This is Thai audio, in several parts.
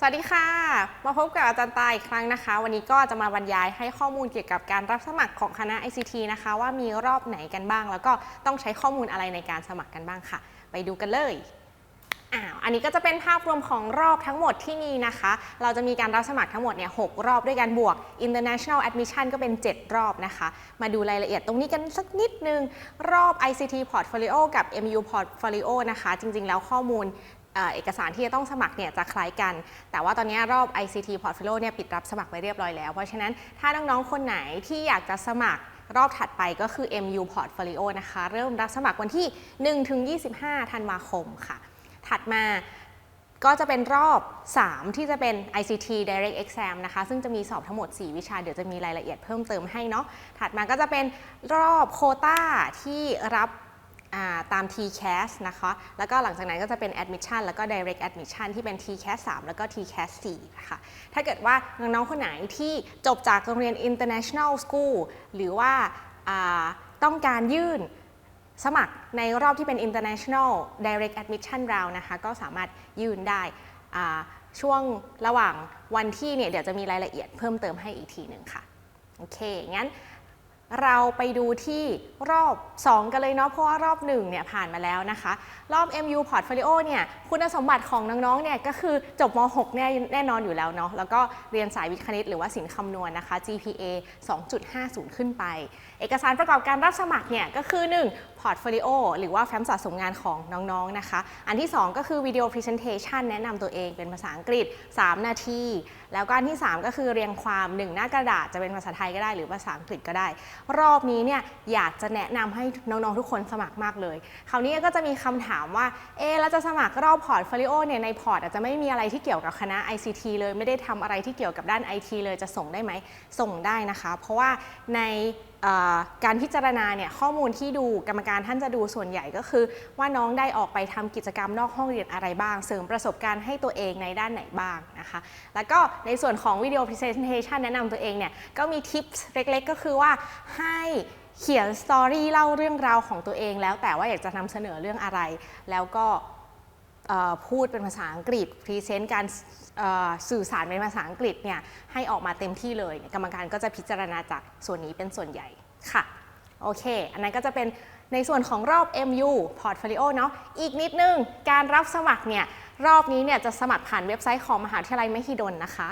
สวัสดีค่ะ มาพบกับอาจารย์ตายอีกครั้งนะคะ วันนี้ก็จะมาบรรยายให้ข้อมูลเกี่ยวกับการรับสมัครของคณะ ICT นะคะ ว่ามีรอบไหนกันบ้าง แล้วก็ต้องใช้ข้อมูลอะไรในการสมัครกันบ้างค่ะ ไปดูกันเลยอ้าวอันนี้ก็จะเป็นภาพรวมของรอบทั้งหมดที่มีนะคะ เราจะมีการรับสมัครทั้งหมดเนี่ยหกรอบด้วยกันบวก international admission ก็เป็น 7 รอบนะคะ มาดูรายละเอียดตรงนี้กันสักนิดนึง รอบ ICT portfolio กับ MU portfolio นะคะ จริงๆ แล้วข้อมูล เอกสารที่จะต้องสมัครเนี่ยจะคล้ายกัน แต่ว่าตอนนี้รอบ ICT Portfolio เนี่ยปิดรับสมัครไปเรียบร้อยแล้ว เพราะฉะนั้นถ้าน้องๆ คนไหนที่อยากจะสมัครรอบถัดไปก็คือ MU Portfolio นะคะ เริ่มรับสมัครวันที่1-25 ธันวาคมค่ะ ถัดมาก็จะเป็นรอบ 3 ที่จะเป็น ICT Direct Exam นะคะ ซึ่งจะมีสอบทั้งหมด 4 วิชา เดี๋ยวจะมีรายละเอียดเพิ่มเติมให้เนาะถัดมาก็จะเป็นรอบโคต้าที่รับ ตาม TCAS นะคะ แล้วก็หลังจากนั้นก็จะเป็น Admission แล้วก็ Direct Admission ที่เป็น TCAS 3 แล้วก็ TCAS 4นะคะ ถ้าเกิดว่าน้องๆ คนไหนที่จบจากโรงเรียน International School หรือว่าาต้องการยื่นสมัครในรอบที่เป็น International Direct Admission Round นะคะ ก็สามารถยื่นได้ช่วงระหว่างวันที่เนี่ยเดี๋ยวจะมีรายละเอียดเพิ่มเติมให้อีกทีหนึ่งค่ะ โอเค งั้น เราไปดูที่รอบ 2 กันเลยเนาะเพราะว่ารอบ 1 เนี่ยผ่านมาแล้วนะคะ รอบ MU Portfolio เนี่ยคุณสมบัติของน้องๆ เนี่ยก็คือจบม .6 แน่แน่นอนอยู่แล้วเนาะแล้วก็เรียนสายวิทย์คณิตหรือว่าสินคำนวณนะคะ GPA 2.50 ขึ้นไป เอกสารประกอบการรับสมัครเนี่ยก็คือ1 Portfolio หรือว่าแฟ้มสะสมงานของน้องๆนะคะ อันที่ 2 ก็คือวิดีโอ Presentation แนะนำตัวเองเป็นภาษาอังกฤษ 3 นาที แล้วก็อันที่ 3 ก็คือเรียงความ 1 หน้ากระดาษจะเป็นภาษาไทยก็ได้หรือภาษาอังกฤษก็ได้ รอบนี้เนี่ยอยากจะแนะนำให้น้องๆทุกคนสมัครมากเลย คราวนี้ก็จะมีคำถามว่าเอ๊ะแล้วจะสมัครรอบพอร์ตโฟลิโอเนี่ยในพอร์ตอาจจะไม่มีอะไรที่เกี่ยวกับคณะ ICT เลยไม่ได้ทำอะไรที่เกี่ยวกับด้าน IT เลยจะส่งได้ไหมส่งได้นะคะ เพราะว่าในการพิจารณาเนี่ยข้อมูลที่ดูกรรมการท่านจะดูส่วนใหญ่ก็คือ ว่าน้องได้ออกไปทำกิจกรรมนอกห้องเรียนอะไรบ้าง เสริมประสบการณ์ให้ตัวเองในด้านไหนบ้างนะคะ แล้วก็ในส่วนของวิดีโอ Presentation แนะนำตัวเองเนี่ยก็มีทิปเล็กๆ ก็คือว่าให้เขียนสตอรี่เล่าเรื่องราวของตัวเองแล้วแต่ว่าอยากจะนำเสนอเรื่องอะไร แล้วก็ พูดเป็นภาษาอังกฤษพรีเซนต์การสื่อสารเป็นภาษาอังกฤษเนี่ยให้ออกมาเต็มที่เลย กรรมการก็จะพิจารณาจากส่วนนี้เป็นส่วนใหญ่ค่ะโอเค อันนั้นก็จะเป็นในส่วนของรอบ MU Portfolio เนาะอีกนิดนึง การรับสมัครเนี่ยรอบนี้เนี่ยจะสมัครผ่านเว็บไซต์ของมหาวิทยาลัยมหิดลนะคะ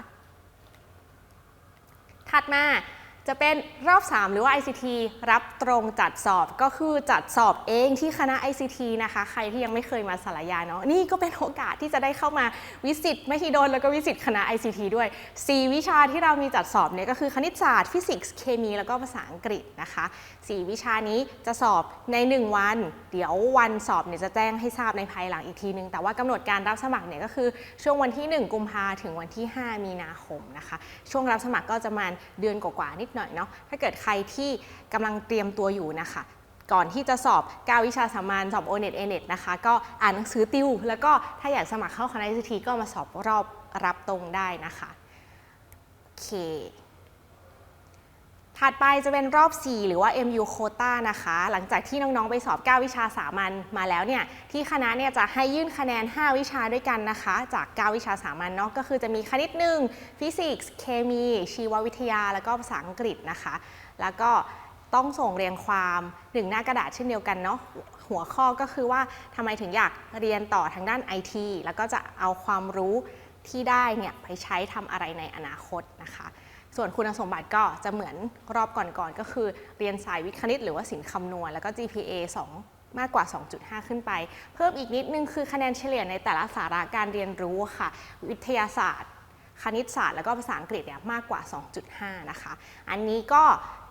ถัดมา จะเป็นรอบ 3 หรือว่า ICT รับตรงจัดสอบก็คือจัดสอบเองที่คณะ ICT นะคะ ใครที่ยังไม่เคยมาสารยาเนาะนี่ก็เป็นโอกาสที่จะได้เข้ามาวิสิตมหิดลแล้วก็วิสิตคณะ ICT ด้วย 4 วิชาที่เรามีจัดสอบเนี่ยก็คือคณิตศาสตร์ฟิสิกส์เคมี แล้วก็ภาษาอังกฤษนะคะ 4 วิชานี้จะสอบใน 1 วัน เดี๋ยววันสอบเนี่ยจะแจ้งให้ทราบในภายหลังอีกทีนึง แต่ว่ากำหนดการรับสมัครเนี่ยก็คือช่วงวันที่ 1 กุมภาถึงวันที่ 5 มีนาคมนะคะ ช่วงรับสมัครก็จะมาเดือนกว่าๆนิดหน่อยเนาะถ้าเกิดใครที่กำลังเตรียมตัวอยู่นะคะ ก่อนที่จะสอบ 9 วิชาสามัญสอบ o n e t a n e t นะคะ ก็อ่านหนังสือติว แล้วก็ถ้าอยากสมัครเข้าคณะ ICT ก็มาสอบรอบรับตรงได้นะคะโอเค ถัดไปจะเป็นรอบ 4 หรือว่า MU Quota นะคะ หลังจากที่น้อง ๆ ไปสอบ 9 วิชาสามัญมาแล้วเนี่ย ที่คณะเนี่ยจะให้ยื่นคะแนน 5 วิชาด้วยกันนะคะ จาก 9 วิชาสามัญเนาะ ก็คือจะมีคณิต1ฟิสิกส์ เคมี ชีววิทยา แล้วก็ภาษาอังกฤษนะคะ แล้วก็ต้องส่งเรียงความหนึ่งหน้ากระดาษเช่นเดียวกันเนาะ หัวข้อก็คือว่าทำไมถึงอยากเรียนต่อทางด้าน IT แล้วก็จะเอาความรู้ที่ได้เนี่ยไปใช้ทำอะไรในอนาคตนะคะ ส่วนคุณสมบัติก็จะเหมือนรอบก่อนๆ ก็คือเรียนสายวิทย์คณิตหรือว่าศิลป์คำนวณ แล้วก็ GPA 2มากกว่า 2.5 ขึ้นไป เพิ่มอีกนิดนึงคือคะแนนเฉลี่ยในแต่ละสาระการเรียนรู้ค่ะ วิทยาศาสตร์ คณิตศาสตร์ แล้วก็ภาษาอังกฤษเนี่ยมากกว่า 2.5 นะคะ อันนี้ก็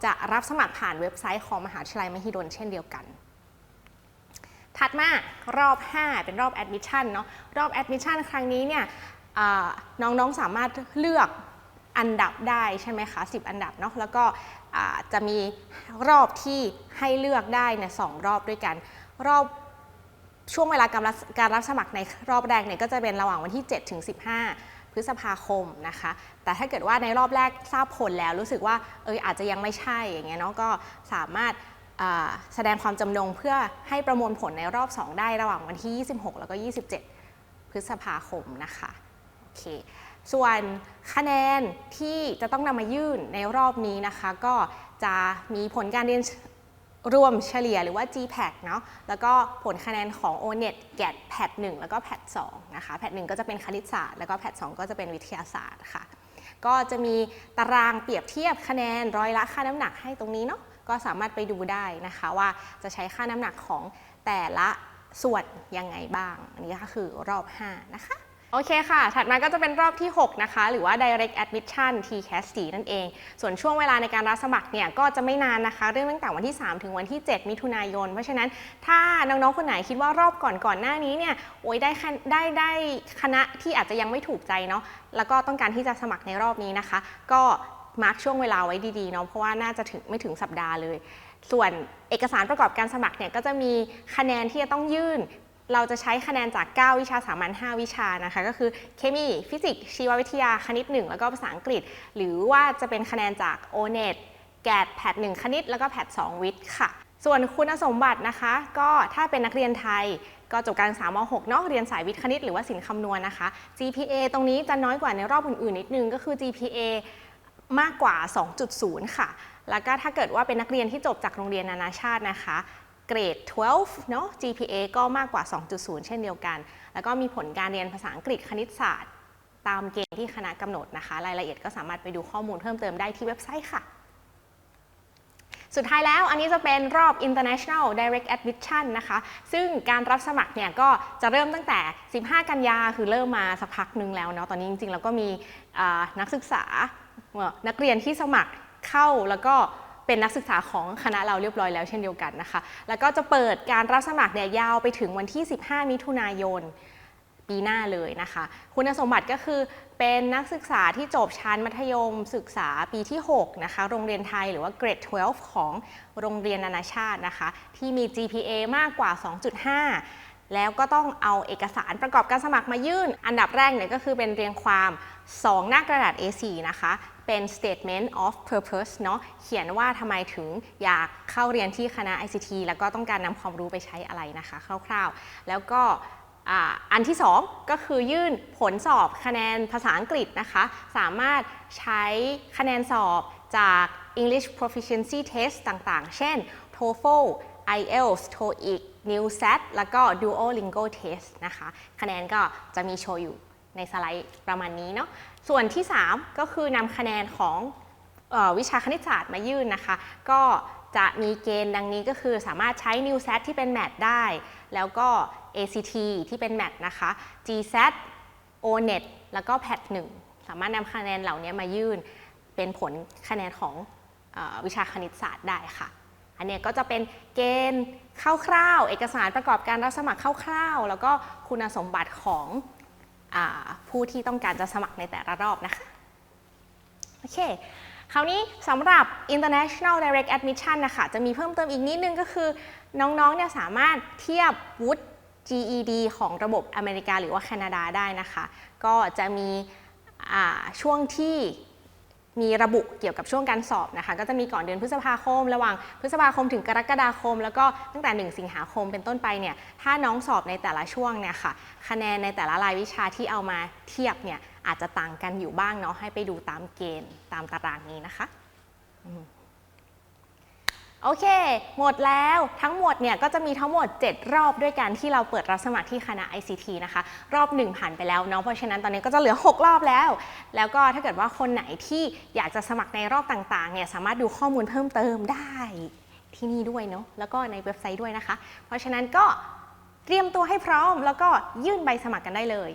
จะรับสมัครผ่านเว็บไซต์ของมหาวิทยาลัยมหิดลเช่นเดียวกัน ถัดมารอบ 5 เป็นรอบ admission เนาะ รอบ admission ครั้งนี้เนี่ยน้องๆสามารถเลือก อันดับได้ใช่ไหมคะ10 อันดับเนาะแล้วก็จะมีรอบที่ให้เลือกได้เนี่ยสองรอบด้วยกันรอบช่วงเวลาการรับการรับสมัครในรอบแรกเนี่ยก็จะเป็นระหว่างวันที่ 7 ถึง 15 พฤษภาคมนะคะ แต่ถ้าเกิดว่าในรอบแรกทราบผลแล้วรู้สึกว่าเอออาจจะยังไม่ใช่อย่างเงี้ยเนาะก็สามารถแสดงความจำนงเพื่อให้ประมวลผลในรอบ 2 ได้ระหว่างวันที่ 26 แล้วก็ 27 พฤษภาคมนะคะโอเค ส่วนคะแนนที่จะต้องนำมายื่นในรอบนี้นะคะ ก็จะมีผลการเรียนรวมเฉลี่ยหรือว่า GPAC เนาะแล้วก็ผลคะแนนของ ONET GAT PAT 1 แล้วก็ PAT 2นะคะ PAT 1 ก็จะเป็นคณิตศาสตร์ แล้วก็ PAT 2 ก็จะเป็นวิทยาศาสตร์ค่ะ ก็จะมีตารางเปรียบเทียบคะแนนร้อยละค่าน้ำหนักให้ตรงนี้เนาะก็สามารถไปดูได้นะคะว่าจะใช้ค่าน้ำหนักของแต่ละส่วนยังไงบ้าง อันนี้ก็คือรอบ 5 นะคะ โอเคค่ะ ถัดมาก็จะเป็นรอบที่ 6 นะคะ หรือว่า direct admission TCAS 4นั่นเอง ส่วนช่วงเวลาในการรับสมัครเนี่ย ก็จะไม่นานนะคะ เริ่มตั้งแต่วันที่ 3 ถึงวันที่ 7 มิถุนายน เพราะฉะนั้นถ้าน้อง ๆ คนไหนคิดว่ารอบก่อนก่อนหน้านี้เนี่ย โอ้ยได้ได้ได้คณะที่อาจจะยังไม่ถูกใจเนาะ แล้วก็ต้องการที่จะสมัครในรอบนี้นะคะ ก็มาร์กช่วงเวลาไว้ดีๆเนาะ เพราะว่าน่าจะถึงไม่ถึงสัปดาห์เลยส่วนเอกสารประกอบการสมัครเนี่ยก็จะมีคะแนนที่จะต้องยื่น เราจะใช้คะแนนจาก 9 วิชาสามัญ 5 วิชานะคะ ก็คือเคมี ฟิสิกส์ ชีววิทยา คณิต 1 แล้วก็ภาษาอังกฤษ หรือว่าจะเป็นคะแนนจาก O-NET แกดแพท1คณิต แล้วก็แพท2วิทย์ค่ะ ส่วนคุณสมบัตินะคะ ก็ถ้าเป็นนักเรียนไทย ก็จบการศึกษาม 6 เนาะเรียนสายวิทย์คณิต หรือว่าศิลป์คำนวณนะคะ GPA ตรงนี้จะน้อยกว่าในรอบอื่นๆ นิดนึง ก็คือ GPA มากกว่า 2.0 ค่ะ แล้วก็ถ้าเกิดว่าเป็นนักเรียนที่จบจากโรงเรียนนานาชาตินะคะ เกรด 12 เนาะ GPA ก็มากกว่า 2.0 เช่นเดียวกัน แล้วก็มีผลการเรียนภาษาอังกฤษคณิตศาสตร์ ตามเกณฑ์ที่คณะกำหนดนะคะ รายละเอียดก็สามารถไปดูข้อมูลเพิ่มเติมได้ที่เว็บไซต์ค่ะ สุดท้ายแล้วอันนี้จะเป็นรอบ international direct admission นะคะ ซึ่งการรับสมัครเนี่ยก็จะเริ่มตั้งแต่ 15 กันยาคือเริ่มมาสักพักหนึ่งแล้วเนาะ ตอนนี้จริงๆ แล้วก็มีนักศึกษานักเรียนที่สมัครเข้าแล้วก็ เป็นนักศึกษาของคณะเราเรียบร้อยแล้วเช่นเดียวกันนะคะ แล้วก็จะเปิดการรับสมัครเนี่ยยาวไปถึงวันที่ 15 มิถุนายนปีหน้าเลยนะคะ คุณสมบัติก็คือเป็นนักศึกษาที่จบชั้นมัธยมศึกษาปีที่ 6 นะคะ โรงเรียนไทยหรือว่าเกรด 12 ของโรงเรียนนานาชาตินะคะ ที่มี GPA มากกว่า 2.5 แล้วก็ต้องเอาเอกสารประกอบการสมัครมายื่น อันดับแรกเนี่ยก็คือเป็นเรียงความ 2 หน้ากระดาษ A4 นะคะ เป็น statement of purpose เนาะเขียนว่าทำไมถึงอยากเข้าเรียนที่คณะ ICT แล้วก็ต้องการนำความรู้ไปใช้อะไรนะคะ คร่าวๆ แล้วก็อันที่ 2 ก็คือยื่นผลสอบคะแนนภาษาอังกฤษนะคะ สามารถใช้คะแนนสอบจาก English Proficiency Test ต่างๆ เช่น TOEFL IELTS TOEIC NEWSAT แล้วก็ Duolingo Test นะคะ คะแนนก็จะมีโชว์อยู่ ในสไลด์ประมาณนี้เนาะส่วนที่ 3 ก็คือนำคะแนนของออวิชาคณิตศาสตร์มายื่นนะคะ ก็จะมีเกณฑ์ดังนี้ก็คือสามารถใช้ New SAT ที่เป็นแมทได้ แล้วก็ ACT ที่เป็นแมทนะคะ GSAT ONET แล้วก็ PAT 1สามารถนำคะแนนเหล่านี้มายื่นเป็นผลคะแนนของออวิชาคณิตศาสตร์ได้ค่ะ อันเนี้ยก็จะเป็นเกณฑ์คร่าวๆ เอกสารประกอบการรับสมัครคร่าวๆ แล้วก็คุณสมบัติของ ผู้ที่ต้องการจะสมัครในแต่ละรอบนะคะโอเคคราวนี้สำหรับ international direct admission นะคะจะมีเพิ่มเติมอีกนิดนึงก็คือ น้องๆเนี่ยสามารถเทียบวุฒิ GED ของระบบอเมริกาหรือว่าแคนาดาได้นะคะ ก็จะมีช่วงที่ มีระบุเกี่ยวกับช่วงการสอบนะคะ ก็จะมีก่อนเดือนพฤษภาคม ระหว่างพฤษภาคมถึงกรกฎาคม แล้วก็ตั้งแต่ 1 สิงหาคมเป็นต้นไปเนี่ยถ้าน้องสอบในแต่ละช่วงเนี่ยค่ะคะแนนในแต่ละรายวิชาที่เอามาเทียบเนี่ยอาจจะต่างกันอยู่บ้างเนาะให้ไปดูตามเกณฑ์ตามตารางนี้นะคะ โอเค หมดแล้วทั้งหมดเนี่ยก็จะมีทั้งหมด 7 รอบด้วยกันที่เราเปิดรับสมัครที่คณะ ICT นะคะ รอบ 1 ผ่านไปแล้วเนาะเพราะฉะนั้นตอนนี้ก็จะเหลือ 6 รอบแล้ว แล้วก็ถ้าเกิดว่าคนไหนที่อยากจะสมัครในรอบต่างๆเนี่ยสามารถดูข้อมูลเพิ่มเติมได้ที่นี่ด้วยเนาะแล้วก็ในเว็บไซต์ด้วยนะคะ เพราะฉะนั้นก็เตรียมตัวให้พร้อม แล้วก็ยื่นใบสมัครกันได้เลย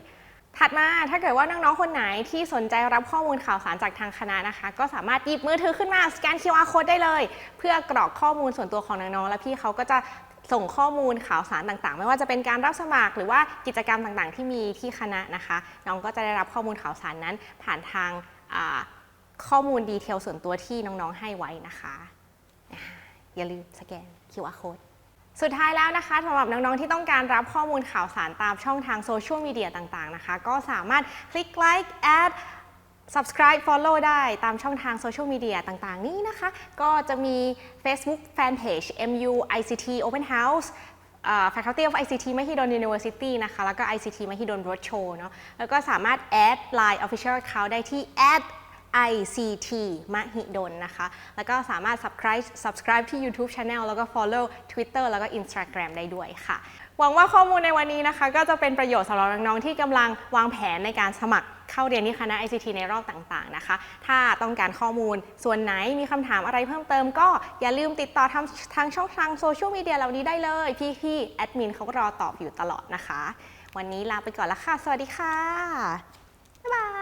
ถัดมาถ้าเกิดว่าน้องๆ คนไหนที่สนใจรับข้อมูลข่าวสารจากทางคณะนะคะ ก็สามารถหยิบมือถือขึ้นมาสแกน QR code ได้เลย เพื่อกรอกข้อมูลส่วนตัวของน้องๆ แล้วพี่เขาก็จะส่งข้อมูลข่าวสารต่างๆ ไม่ว่าจะเป็นการรับสมัคร หรือว่ากิจกรรมต่างๆ ที่มีที่คณะนะคะ น้องก็จะได้รับข้อมูลข่าวสารนั้น ผ่านทางข้อมูลดีเทลส่วนตัวที่น้องๆ ให้ไว้นะคะอ่าอย่าลืมสแกน QR code สุดท้ายแล้วนะคะสำหรับน้องๆที่ต้องการรับข้อมูลข่าวสารตามช่องทางโซเชียลมีเดียต่างๆนะคะ ก็สามารถคลิกไลค์ add subscribe follow ได้ตามช่องทางโซเชียลมีเดียต่างๆ นี้นะคะ ก็จะมี Facebook Fanpage MU ICT Open House Faculty of ICT Mahidol University นะคะ แล้วก็ ICT Mahidol Roadshow เนอะแล้วก็สามารถ add Line Official Account ได้ที่ add ICT มหิดลนะคะ แล้วก็สามารถ subscribe subscribe ที่ YouTube Channel แล้วก็ follow Twitter แล้วก็ Instagram ได้ด้วยค่ะ หวังว่าข้อมูลในวันนี้นะคะ ก็จะเป็นประโยชน์สำหรับน้องๆที่กำลังวางแผนในการสมัครเข้าเรียนที่คณะ ICT ในรอบต่างๆนะคะ ถ้าต้องการข้อมูลส่วนไหนมีคำถามอะไรเพิ่มเติมก็อย่าลืมติดต่อทางทางช่องทางโซเชียลมีเดียเหล่านี้ได้เลย พี่ๆแอดมินเขาก็รอตอบอยู่ตลอดนะคะ วันนี้ลาไปก่อนละค่ะ สวัสดีค่ะ บ๊ายบาย